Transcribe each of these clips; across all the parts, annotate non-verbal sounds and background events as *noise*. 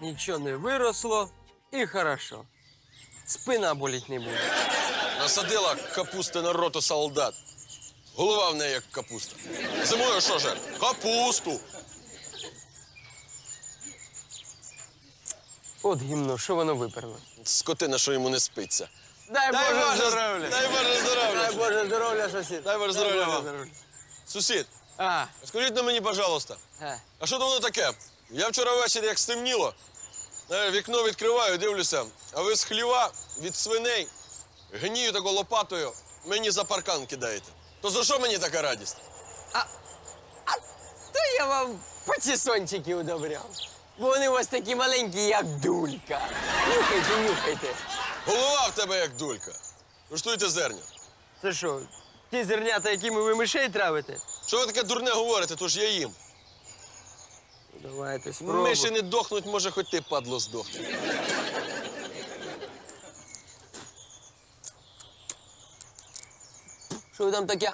нічого не виросло і хорошо. Спина боліть не буде. Насадила капусти на роту солдат. Голова в неї як капуста. Зимою що же? Капусту. От гімно, що воно виперло? Скотина, що йому не спиться. Дай, Боже здоров'я! Дай Боже здоров'я! Дай Боже здоров'я, сусід! Дай Боже здоров'я вам. Сусід, А, скажіть на мені, пожалуйста, е, а що то воно таке? Я вчора ввечері, як стемніло, е, вікно відкриваю, дивлюся, а ви з хліва від свиней гнію тако лопатою мені за паркан кидаєте. То за що мені така радість? то я вам патісончики удобряв. Бо вони у вас такі маленькі, як дулька. Нюхайте, нюхайте. Голова в тебе як дулька. Куштуйте зерня. Це що, ті зернята, якими ви мишей травите? Що ви таке дурне говорите, то ж я їм. Давайте спробуємо. Миші не дохнуть, може, хоч ти, падло, здохне. Що ви там таке?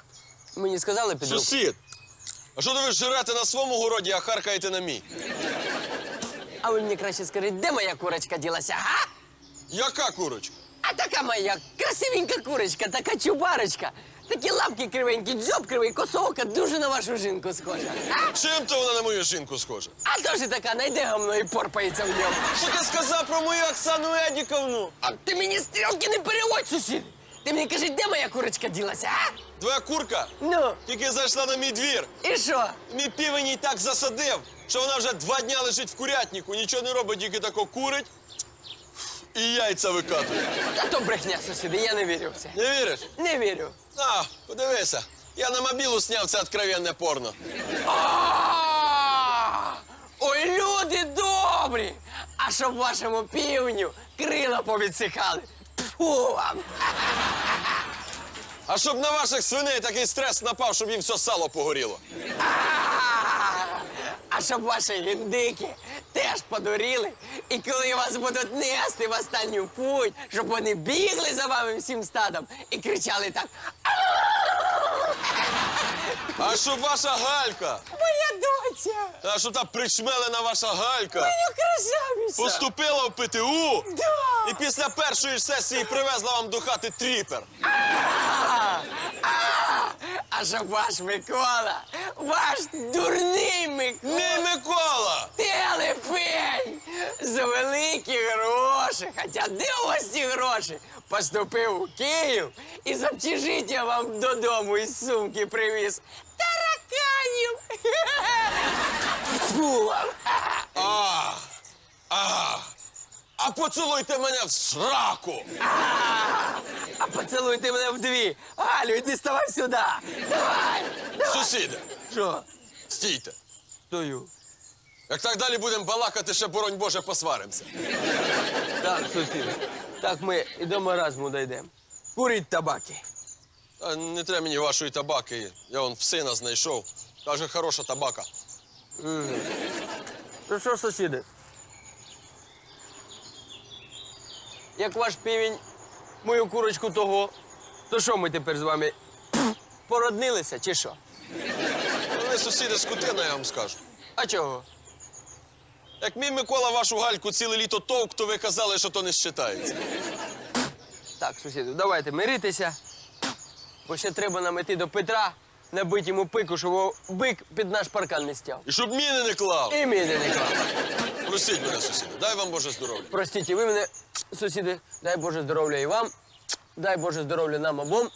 Мені сказали під руку? Сусід! А що то ви жирете на своєму городі, а харкаєте на мій? А ви мені краще скажіть, де моя курочка ділася, га? Яка курочка? А така моя красивенька курочка, така чубарочка. Такі лапки кривенькі, дзьоб кривий, косоока, дуже на вашу жінку схожа. А, Чим то вона на мою жінку схожа? а теж така, найде гамно і порпається в ньому. Що ти сказав про мою Оксану Едіковну? А ти мені стрілки не переводь, сусід. Ти мені кажи, де моя курочка ділася, а? Твоя курка Ну, тільки зайшла на мій двір. і що? Мій півень їй так засадив, що вона вже два дня лежить в курятнику, нічого не робить, тільки тако курить і яйця викатує. Та то брехня, сусіди, я не вірю в це. Не віриш? Не вірю. А, подивися. Я на мобілу сняв це откровенне порно. А! Ой, люди добрі! А щоб вашому півню крила повідсихали. Фу вам! А щоб на ваших свиней такий стрес напав, щоб їм все сало погоріло. А! А щоб ваші гіндики теж подуріли, і коли вас будуть нести в останню путь, щоб вони бігли за вами всім стадом і кричали так: А щоб ваша галька, Моя доця! а щоб та причмелена ваша галька Моя красавиця! поступила в ПТУ Да! і після першої ж сесії привезла вам до хати тріпер. А щоб ваш Микола, ваш дурний Микола, Мій Микола! телепень за великі гроші, хоча де у вас ці гроші? Поступив у Київ і з общежиття вам додому із сумки привіз тараканів. *laughs* Фу вам. А, а, а поцілуйте мене в сраку! А поцілуйте мене вдві. Галю, іди ставай сюди. Давай. Сусіди, Що? стійте. Стою. Як так далі будемо балакати, ще боронь Боже посваримося. Так, сусід. Так ми і до маразму дійдемо. Куріть табаки. Та не треба мені вашої табаки. Я вон в сина знайшов. Каже, хороша табака. Ну що, сусіди? Як ваш півень мою курочку того, то що ми тепер з вами породнилися чи що? Ви сусіди скотина, я вам скажу. А чого? Як мій Микола вашу гальку ціле літо товк, то ви казали, що то не считається. Так, сусіди, давайте миритися. Бо ще треба нам іти до Петра, набити йому пику, щоб бик під наш паркан не стяв. І щоб міни не клав. І мені не клав. Простіть мене, сусіди. Дай вам Боже здоров'я. Простіть, і ви мене, сусіди, дай Боже здоров'я і вам, дай Боже здоров'я нам обом,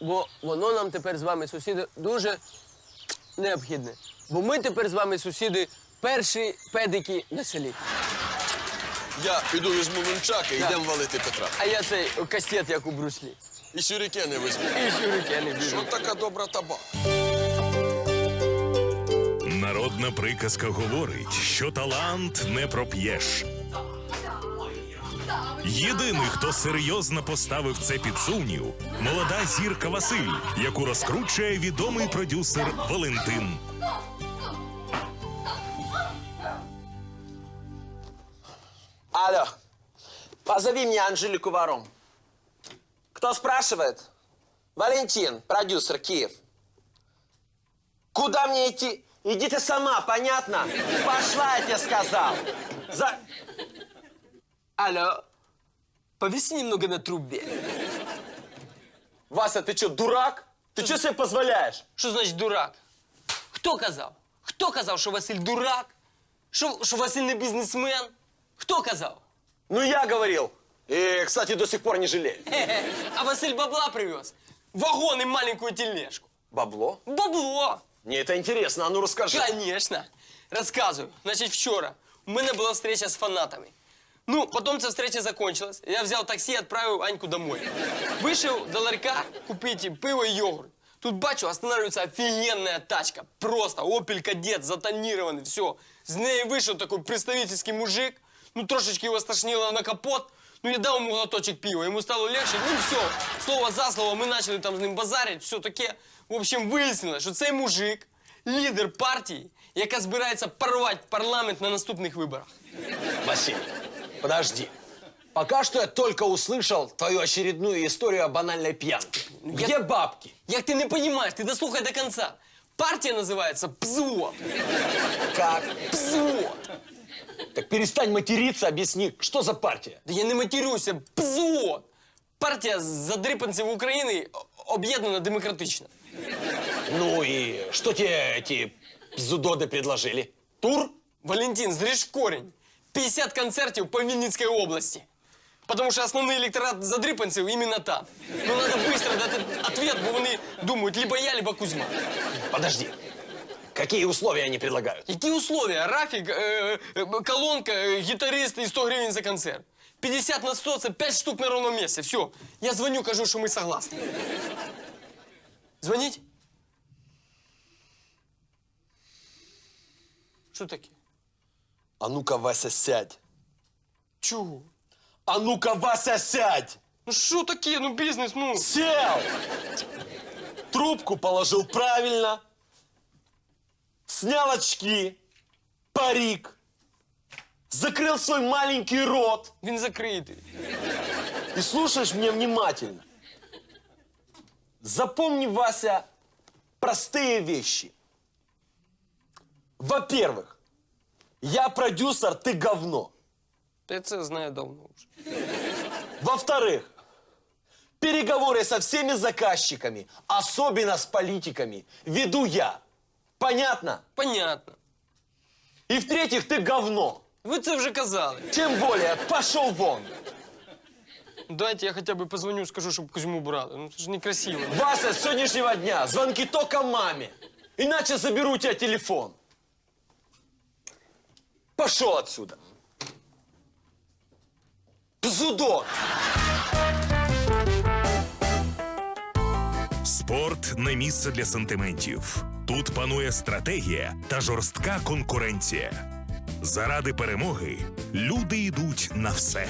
бо воно нам тепер з вами, сусіди, дуже необхідне. Бо ми тепер з вами, сусіди, перші педики на селі. Я піду візьму нунчаки і Так. йдемо валити Петра. А я цей кастет, як у бруслі. І сюрікени візьму. І щурики не Що така добра табак? Народна приказка говорить, що талант не проп'єш. Єдиний, хто серйозно поставив це під сумнів, молода зірка Василь, яку розкручує відомий продюсер Валентин. Алло, позови мне Анжелику Варум. Кто спрашивает? Валентин, продюсер, Киев. Куда мне идти? Иди ты сама, понятно? Пошла, я тебе сказал. За... Алло, повиси немного на трубе. Вася, ты что, дурак? Ты что себе позволяешь? Що значить дурак? Хто казав? Хто казав, що Василь дурак? Що, що Василь не бізнесмен? Хто казав? Ну, я говорил. И, кстати, до сих пор не жалею. Хе-хе. *laughs* А Василь бабла привез. Вагон и маленькую тележку. Бабло? Бабло! Мне это интересно, а ну расскажи. Конечно. Рассказываю. Значит, вчера у меня была встреча с фанатами. Ну, потом эта встреча закончилась. Я взял такси и отправил Аньку домой. Вышел до ларька купить пиво и йогурт. Тут бачу, останавливается офигенная тачка. Просто Opel Кадет, затонированный, все. С ней вышел такой представительский мужик. Ну, трошечки его стошнило на капот. Ну, я дал ему глоточек пива, ему стало легче. Ну, все, слово за слово, мы начали там с ним базарить, все таке. В общем, вияснилось, що цей мужик лідер партії, яка збирається порвати парламент на наступних виборах. Василий, подожди. Пока что я только услышал твою очередную историю о банальной пьянке. Где бабки? Як ти не розумієш, ти дослухай до кінця. Партія називається ПЗО. Как? ПЗО. Так перестань материться, объясни, что за партия? Да я не матерюся, ПЗО. Партія задрипанців України об'єднана демократично. Ну и что тебе эти зудоды предложили? Тур? Валентин, зріж в корінь. 50 концертів по Вінницькій області. Потому що основний електорат задрипанців іменно там. Ну, надо быстро дати ответ, бо вони думають, либо я, либо Кузьма. Подожди. Какие условия они предлагают? Які условия? Рафік, е, е, колонка, е, гітарист і 100 гривень за концерт. 50 на 100 – це 5 штук на ровному місці. Все. Я дзвоню, кажу, що ми согласні. Дзвоніть? Що таке? А ну-ка, Вася, сядь. Чого? А ну-ка, Вася, сядь! Ну що таке? Ну бізнес, ну. Сел! Трубку положил правильно. Снял очки. Парик. Закрыл свой маленький рот. Він закритий. И слушаешь меня внимательно. Запомни, Вася, простые вещи. Во-первых, я продюсер, ты говно. Я це знаю давно вже. Во-вторых, переговоры со всеми заказчиками, особенно с политиками, веду я. Понятно? Понятно. И в-третьих, ты говно. Ви це вже казали. Тем более, пошел вон. Дайте я хоча б позвоню, скажу, щоб Кузьму брали. Ну це ж некрасиво. Вася, с сегодняшнего дня звонки только маме. Иначе заберу у тебя телефон. Пошел отсюда. Пзудо. Спорт не місце для сантиментів. Тут панує стратегія та жорстка конкуренція. Заради перемоги люди йдуть на все.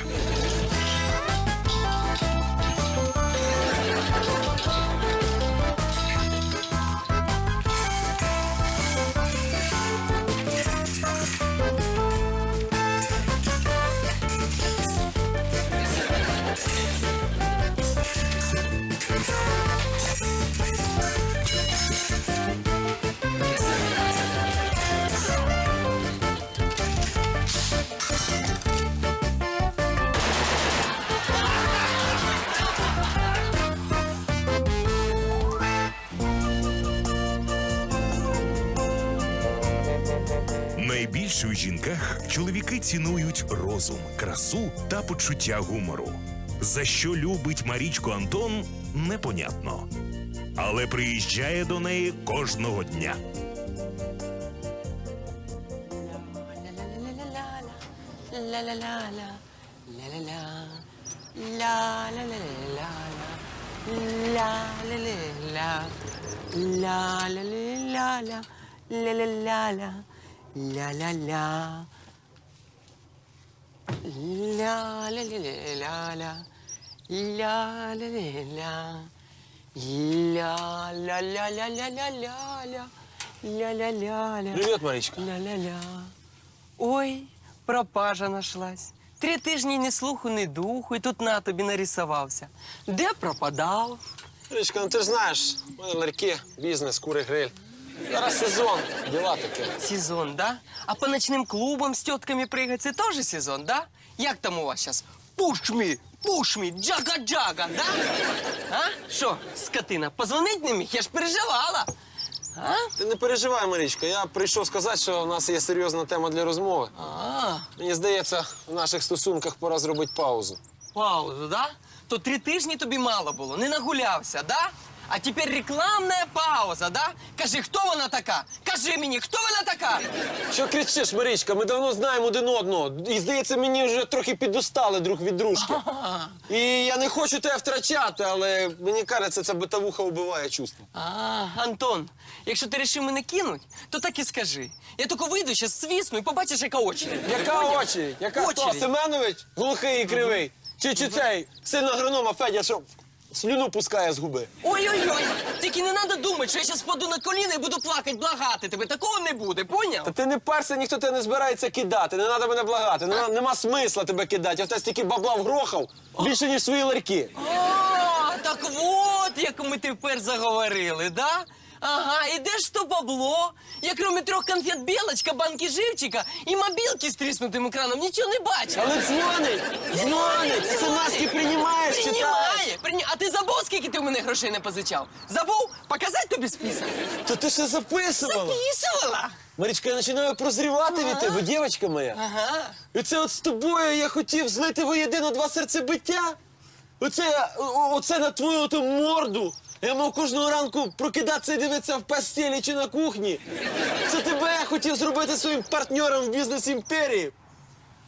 Найбільше у жінках чоловіки цінують розум, красу та почуття гумору. За що любить Марічку Антон, непонятно. Але приїжджає до неї кожного дня. Привет, Маричка. Ля-ля-ля. Ой, пропажа нашлась. Три тижні ні слуху, ні духу, і тут на тобі нарисувався. Де пропадав? Маричка, ну ты же знаешь, у меня ларьки, бизнес, куры, гриль. Зараз сезон, діла таке. Сезон, да? А по ночным клубам с тетками прыгать, це тоже сезон, да? Як там у вас сейчас? Push me, джага-джага, да? А? Що, скотина, позвонить не міг? Я ж переживала. А? Ти не переживай, Марічка. Я прийшов сказати, що у нас є серйозна тема для розмови. А, Мені здається, в наших стосунках пора зробити паузу. паузу, да? То три тижні тобі мало було, не нагулявся, да? А тепер рекламна пауза, да? Кажи, хто вона така? Кажи мені, хто вона така? Що кричиш, Марічка? Ми давно знаємо один одного. І здається, мені вже трохи підустали друг від дружки. І я не хочу тебе втрачати, але мені кажеться, ця битавуха вбиває чувства. А, Антон, якщо ти рішив мене кинуть, то так і скажи. Я тільки вийду, зараз свісну і побачиш, яка очередь. Яка очі? Яка хто? Семенович? Глухий і кривий. Чи, чи цей син агронома Федя, що слюну пускає з губи? Ой-ой-ой, тільки не треба думати, що я зараз паду на коліна і буду плакати, благати тебе. Такого не буде, поняв? Та ти не перся, ніхто тебе не збирається кидати. Не треба мене благати. Нема, нема смисла тебе кидати. Я в тебе стільки бабла вгрохав більше, ніж свої ларьки. О, так от, як ми тепер заговорили, да? Ага, і де ж то бабло? Я кроме трьох конфет білочка, банки живчика і мобілки з тріснутим екраном нічого не бачила. Але дзвонить! Дзвонить! Смс-ки приймаєш, читаєш. Приймає, приймає. А ти забув, скільки ти у мене грошей не позичав? Забув? Показати тобі список? То ти ще записувала. Записувала. Марічка, я починаю прозрівати від тебе, дівчинка моя. Ага. І це от з тобою я хотів злити воєдино два серцебиття. Оце, оце на твою ту морду. Я мав кожного ранку прокидатися і дивитися в постелі чи на кухні. Це тебе я хотів зробити своїм партнером в бізнес-імперії.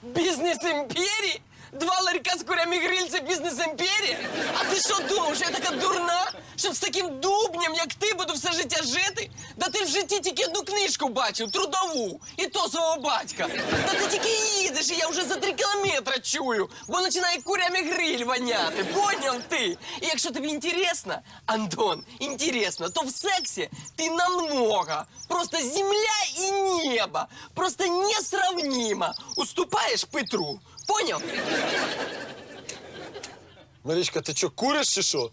Бізнес імперії? Два ларька з курями гриль це бізнес імперія? А ти що думав, що я така дурна? Щоб з таким дубням, як ти, буду все життя жити? Да ти в житті тільки одну книжку бачив, трудову, і то свого батька. Та ти тільки їдеш, і я вже за три кілометри чую, бо починає курями гриль воняти. Поняв ти? І якщо тобі інтересно, Антон, інтересно, то в сексі ти намного. Просто земля і небо. Просто несравнимо. Уступаєш Петру. Поняв? Марічка, ти що, куриш чи що?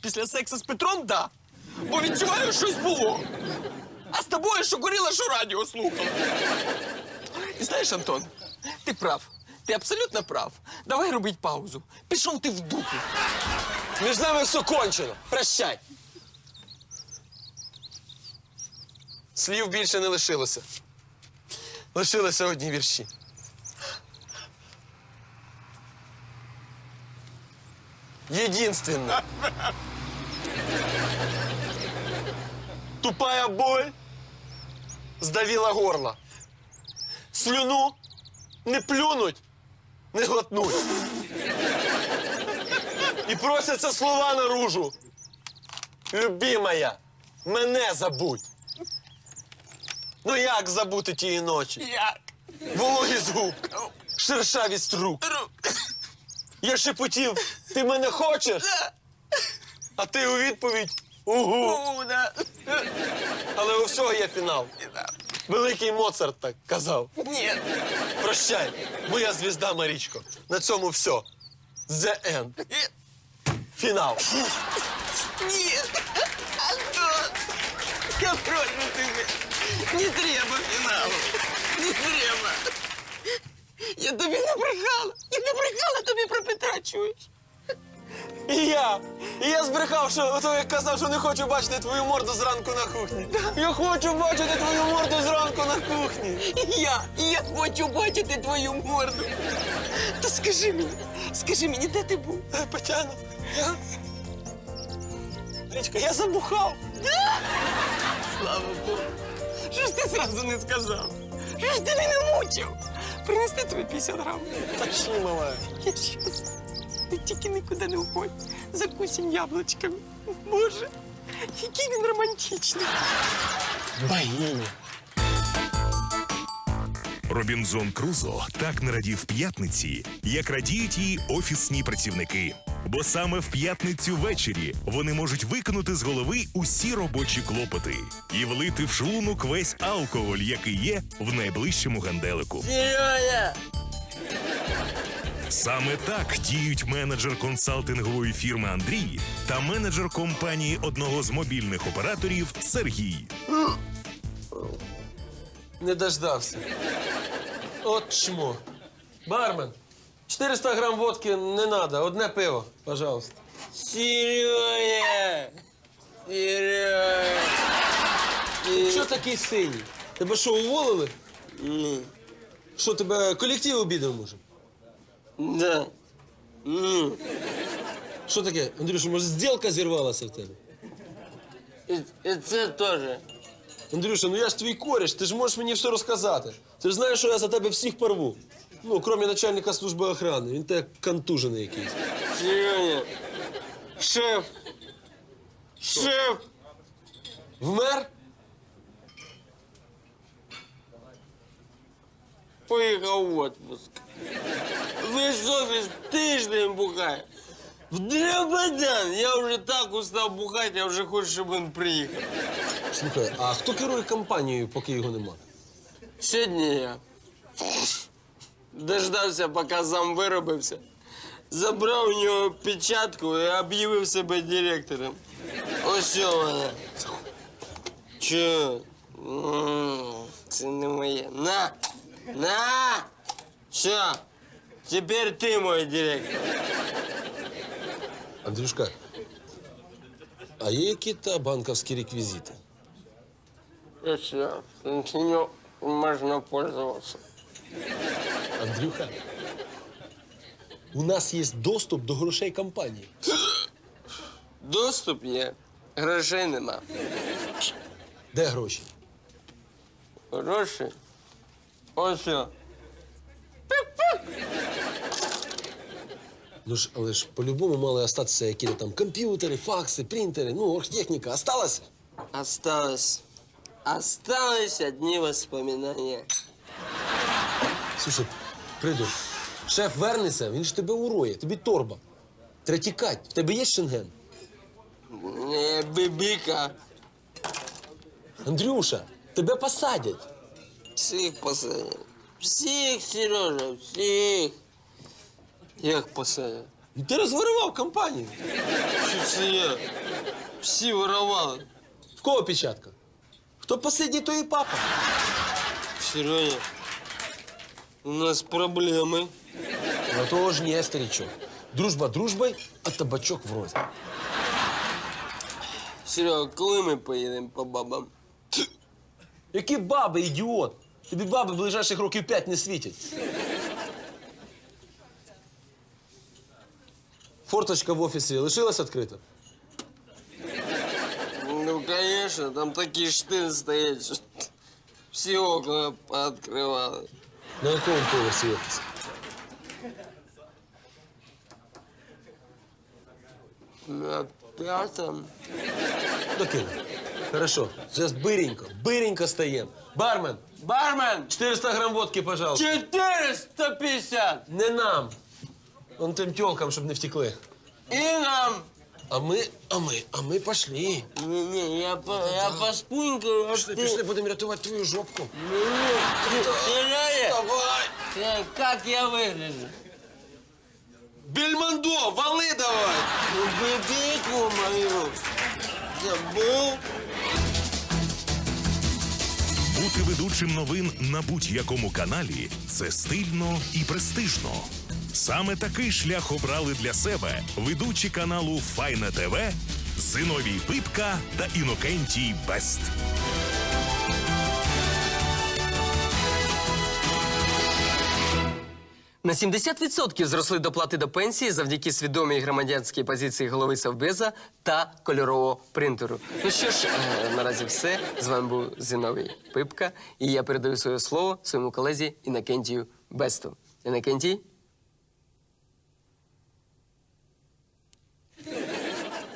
Після сексу з Петром да. Бо відчуваю, щось було. А з тобою що курила, що радіо слухала. І знаєш, Антон, ти прав. Ти абсолютно прав. Давай робити паузу. Пішов ти в дупу. Між нами все кончено. Прощай. Слів більше не лишилося. Лишилися одні вірші. Единственно. Тупая боль сдавила горло. Слюну не плюнуть, не глотнуть. І просяться слова наружу. Любимая, мене забудь. Ну як забути тієї ночі? Як? Вологі з губ, шершавість рук. Я шепотів, ти мене хочеш? А ти у відповідь угу. О, да. Але у всього є фінал. Великий Моцарт так казав. Ні. Прощай, моя звізда Марічко. На цьому все. The end. Фінал. Ні. Антон. Я прошу тебе. Не треба фіналу. Не треба. Я тобі не брехала. Я не брехала тобі про Петра, чуєш? І я. І я збрехав, що ото як казав, що не хочу бачити твою морду зранку на кухні. Я хочу бачити твою морду зранку на кухні. І Я, і я хочу бачити твою морду. То скажи мені, скажи мені, де ти був? Е, Петяна, я... Річка, я забухав. Слава Богу. Що ж ти зразу не сказав? Що ж ти мене мучив? Принести тобі 50 грам. Точні, мала. Я щас. Ти тільки нікуди не уходь. Закусім яблучками. Боже, який він романтичний. Богиня. Робінзон Крузо так не радів п'ятниці, як радіють її офісні працівники. Бо саме в п'ятницю ввечері вони можуть викинути з голови усі робочі клопоти і влити в шлунок весь алкоголь, який є в найближчому ганделику. Саме так діють менеджер консалтингової фірми Андрій та менеджер компанії одного з мобільних операторів Сергій. Не дождався. От чмо. Бармен, 400 грам водки не надо, одне пиво, пожалуйста. Серега! Серега! Що такий синій? Тебе що, уволили? Ні. Що, тебе колектив обідав, може? Да. Ні. Що таке? Андрюша, може, зділка зірвалася в тебе? І, і це теж. Андрюша, ну я ж твій кореш, ти ж можеш мені все розказати. Ти ж знаєш, що я за тебе всіх порву. Ну, крім начальника служби охорони. Він те контужений якийсь. Серега! Шеф! Шеф! Вмер? Поїхав в отпуск. Весь офіс тиждень бухає. В Дребедян! Я вже так устав бухати, я вже хочу, щоб він приїхав. Слухай, а хто керує компанією, поки його нема? Сьогодні я дождався, поки зам виробився. Забрав у нього печатку і об'явив себе директором. Ось що вона. Чо? М, Це не моє. На! На! Що? Тепер ти мой директор. Андрюшка, а є які-то банківські реквізити? І що? Ним можна пользуватися. Андрюха, у нас є доступ до грошей компанії. Доступ є, грошей нема. Де гроші? Гроші? Ось що. Ну ж, але ж по-любому мали остатися якісь там комп'ютери, факси, принтери, ну, оргтехніка. Осталось? Осталось. Осталось одни воспоминания. Слушай, придур, шеф вернеться, він ж тебе уроє, тобі торба. Треба тікати. В тебе є шенген? Не, бибика. Андрюша, тебе посадять. Всіх посадять. Всіх, Сережа, всіх. Як посадять? Ну, Ти розворував компанію. Що це я? Всі воровали. В кого печатка? Хто послідній, то і папа. Сережа, у нас проблеми. Ну, того ж ні, старичок. Дружба дружбою, а табачок врозь. Серега, коли ми поїдемо по бабам? Які баби, ідіот? Тобі баби ближайших років п'ять не світять. Форточка в офісі лишилась відкрита? Ну, конечно, там такий штин стоїть, що всі окна пооткривали. На якому поверсі офіс? На п'ятому. Докину. Хорошо. Зараз биренько, биренько стаємо. Бармен, Бармен! 400 грам водки, пожалуйста. 450! Не нам. Вон тим тёлкам, щоб не втекли. І нам! А ми, а ми, а ми пошли. Ні, я, по, я поспунькаю, а Пішли, ти... пішли, будемо рятувати твою жопку. Ні, ні, Серега, як я вигляджу? Бельмондо, вали давай! Ну, мою забув. Бути ведучим новин на будь-якому каналі це стильно і престижно. Саме такий шлях обрали для себе ведучі каналу Файна ТВ Зиновій Пипка та Інокентій Бест. На 70% зросли доплати до пенсії завдяки свідомій громадянській позиції голови Совбеза та кольорового принтеру. Ну що ж, е, наразі все. З вами був Зіновій Пипка, і я передаю своє слово своєму колезі Інокентію Бесту. Інокентій?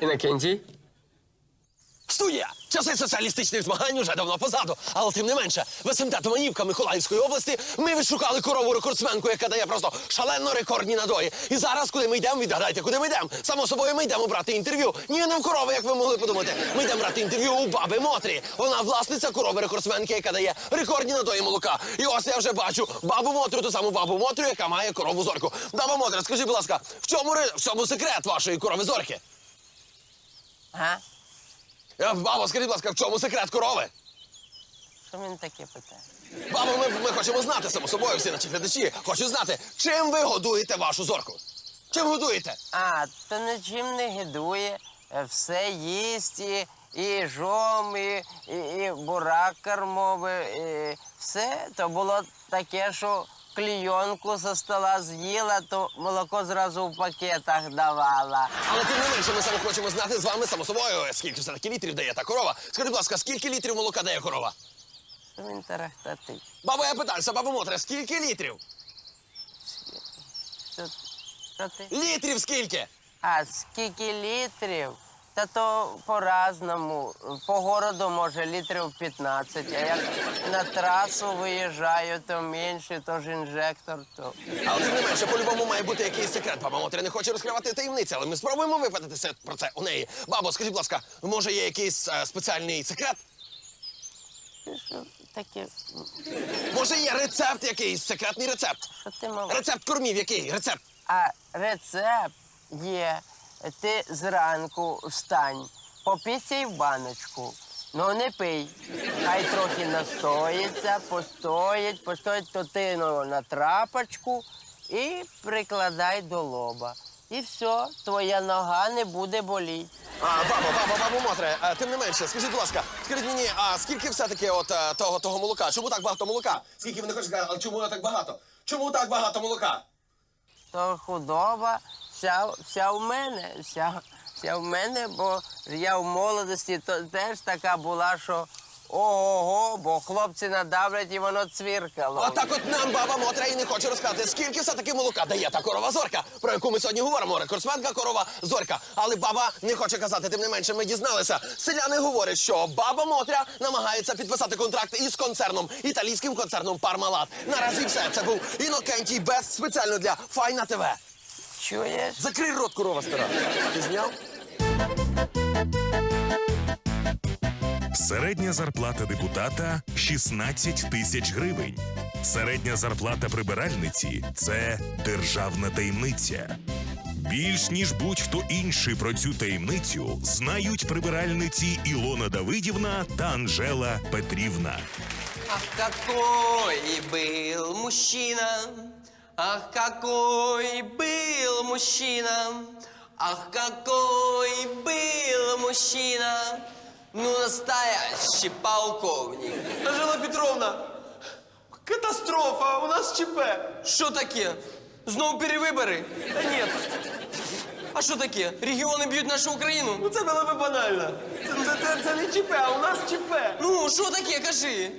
Інокентій? Студія! Часи соціалістичних змагань уже давно позаду. Але тим не менше, в СМТ Томанівка Миколаївської області ми відшукали корову рекордсменку, яка дає просто шалено рекордні надої. І зараз, куди ми йдемо, відгадайте, куди ми йдемо. Само собою, ми йдемо брати інтерв'ю. Ні, не в корови, як ви могли подумати. Ми йдемо брати інтерв'ю у баби Мотрі. Вона власниця корови рекордсменки, яка дає рекордні надої молока. І ось я вже бачу бабу Мотрю, ту саму бабу Мотрю, яка має корову зорку. Баба Мотря, скажіть, будь ласка, в чому, в чому секрет вашої корови зорки? А? Е, Бабо, скажіть, будь ласка, в чому секрет корови? Що він таке питає? Бабо, ми, ми хочемо знати, само собою, всі наші глядачі. Хочуть знати, чим ви годуєте вашу зорку? Чим годуєте? А, то нічим не гидує. Е, Все їсть, і, і жом, і, і, і бурак кормовий, і все. То було таке, що клійонку за стола з'їла, то молоко зразу в пакетах давала. Але тим не менше, ми саме хочемо знати з вами, само собою, скільки все таки літрів дає та корова. Скажіть, будь ласка, скільки літрів молока дає корова? Що він тарахтатить? Бабо, я питаюся, бабо Мотре, скільки літрів? Що, що ти? Літрів скільки? А скільки літрів? Та то по-разному. По городу може літрів 15, а як на трасу виїжджаю, то менше, то ж інжектор, то. Але тим не менше, по-любому має бути якийсь секрет. Баба Мотря не хоче розкривати таємниці, але ми спробуємо випитати це- про це у неї. Бабо, скажіть, будь ласка, може є якийсь е, спеціальний секрет? Ти що таке? Може є рецепт якийсь, секретний рецепт? Що ти мав? Рецепт кормів який? Рецепт? А рецепт є. Ти зранку встань, попісяй в баночку. Ну не пий. Хай трохи настоїться, постоїть, постоїть то ти ну, на трапочку і прикладай до лоба. І все, твоя нога не буде боліти. А, бабо, бабо, бабо Мотре, а, тим не менше, скажіть, будь ласка, скажіть мені, а скільки все-таки от е, того, того молока? Чому так багато молока? Скільки ви не хочете але чому воно так багато? Чому так багато молока? То худоба вся, вся в мене, вся, вся в мене, бо я в молодості то теж така була, що ого, бо хлопці надавлять і воно цвіркало. Отак от нам баба Мотра і не хоче розказати, скільки все-таки молока дає та корова зорка, про яку ми сьогодні говоримо. Рекордсменка корова зорка. Але баба не хоче казати, тим не менше ми дізналися. Селяни говорять, що баба Мотря намагається підписати контракт із концерном, італійським концерном Пармалат. Наразі все. Це був Інокентій Бест спеціально для Файна ТВ. Чуєш? Закрий рот, корова стара. Ти зняв? Середня зарплата депутата 16 тисяч гривень. Середня зарплата прибиральниці це державна таємниця. Більш ніж будь-хто інший про цю таємницю знають прибиральниці Ілона Давидівна та Анжела Петрівна. Ах, какой был мужчина, ах, какой был мужчина, ах, какой был мужчина, ну настоящий полковник. Анжела Петровна, катастрофа, у нас ЧП. Що таке? Знову перевибори? Та ні, А що таке? Регіони б'ють нашу Україну? ну це було би банально. Це, це, це, це не ЧП, а у нас ЧП. Ну, що таке, кажи?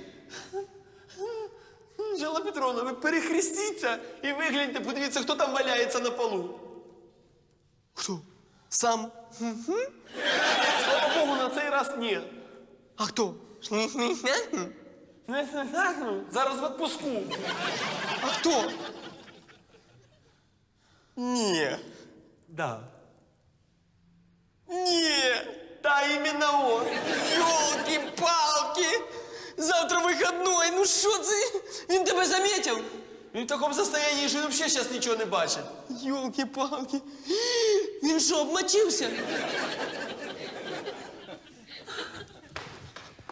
Анжела Петровна, ви перехрестіться і вигляньте, подивіться, хто там валяється на полу. Хто? Сам? Слава Богу, на цей раз ні. А хто? Не знаю, зараз в отпуску. А хто? Ні. Да. Ні. Та іменно он. Ёлки-палки! Завтра выходной, ну що це? Він тебе заметив? Він в такому состоянии, що він взагалі нічого не бачить. Йолки-палки. Він що, обмочився?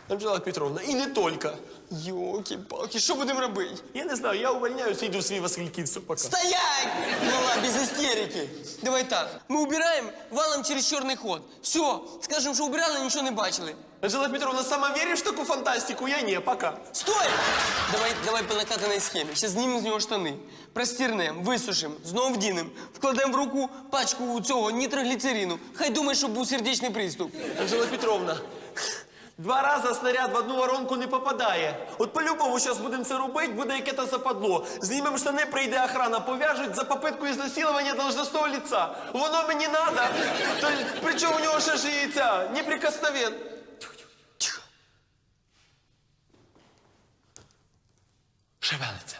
Анжела Петровна, і не тільки. Ёлки-палки, що будемо робити? Я не знаю, я увольняюся, йду в свій Васильківців пока. Стоять! Мала, без истерики. Давай так, мы убираем, валом через черный ход. Все, скажем, що убирали, нічого не бачили. Анжела Петровна, сама віриш в таку фантастику? Я ні, пока. Стой! Давай, давай по накатанной схемі. Сейчас знімемо з нього штани. Простірнем, висушимо, знову вдінемо. Вкладемо в руку пачку цього нітрогліцерину. Хай думає, що був сердечний приступ. Анжела Петровна, Два рази снаряд в одну воронку не попадає. От по-любому зараз будемо це робити, буде яке то западло. Знімемо штани, прийде охрана, пов'яжуть за попитку ізнасилування должностного лица. Воно мені треба. Причому в нього ще жиється, і ця неприкосновен. Тихо. Шевелиться.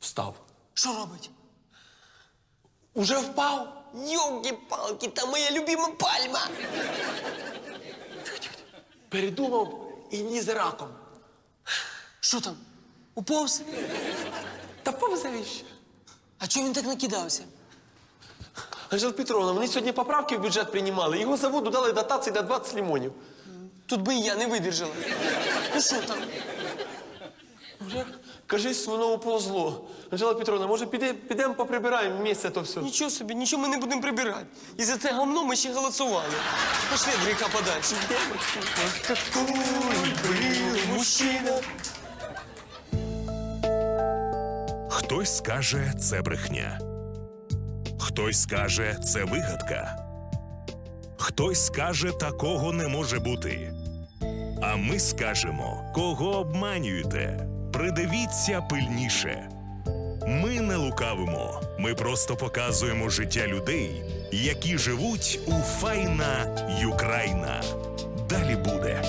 Встав. Що робить? Уже впав? Йомки-палки, та моя любима пальма. Передумав і ні з раком. Що там? Уповз? Та повзе. А чого він так накидався? Анжела Петровна, вони сьогодні поправки в бюджет приймали. Його заводу дали дотації на 20 лимонів. Тут би і я не видержала. Ну що там? Вже, кажись, воно уползло. Анжела Петровна, може піде, підемо поприбираємо місце то все. Нічого собі, нічого ми не будемо прибирати. І за це гамно ми ще голосували. Пошли від гріха подальше. Какой мужчина. Хтось скаже, це брехня. Хтось скаже, це вигадка. Хтось скаже, такого не може бути. А ми скажемо, кого обманюєте. Придивіться пильніше. Ми не лукавимо. Ми просто показуємо життя людей, які живуть у файна Юкраїна. Далі буде.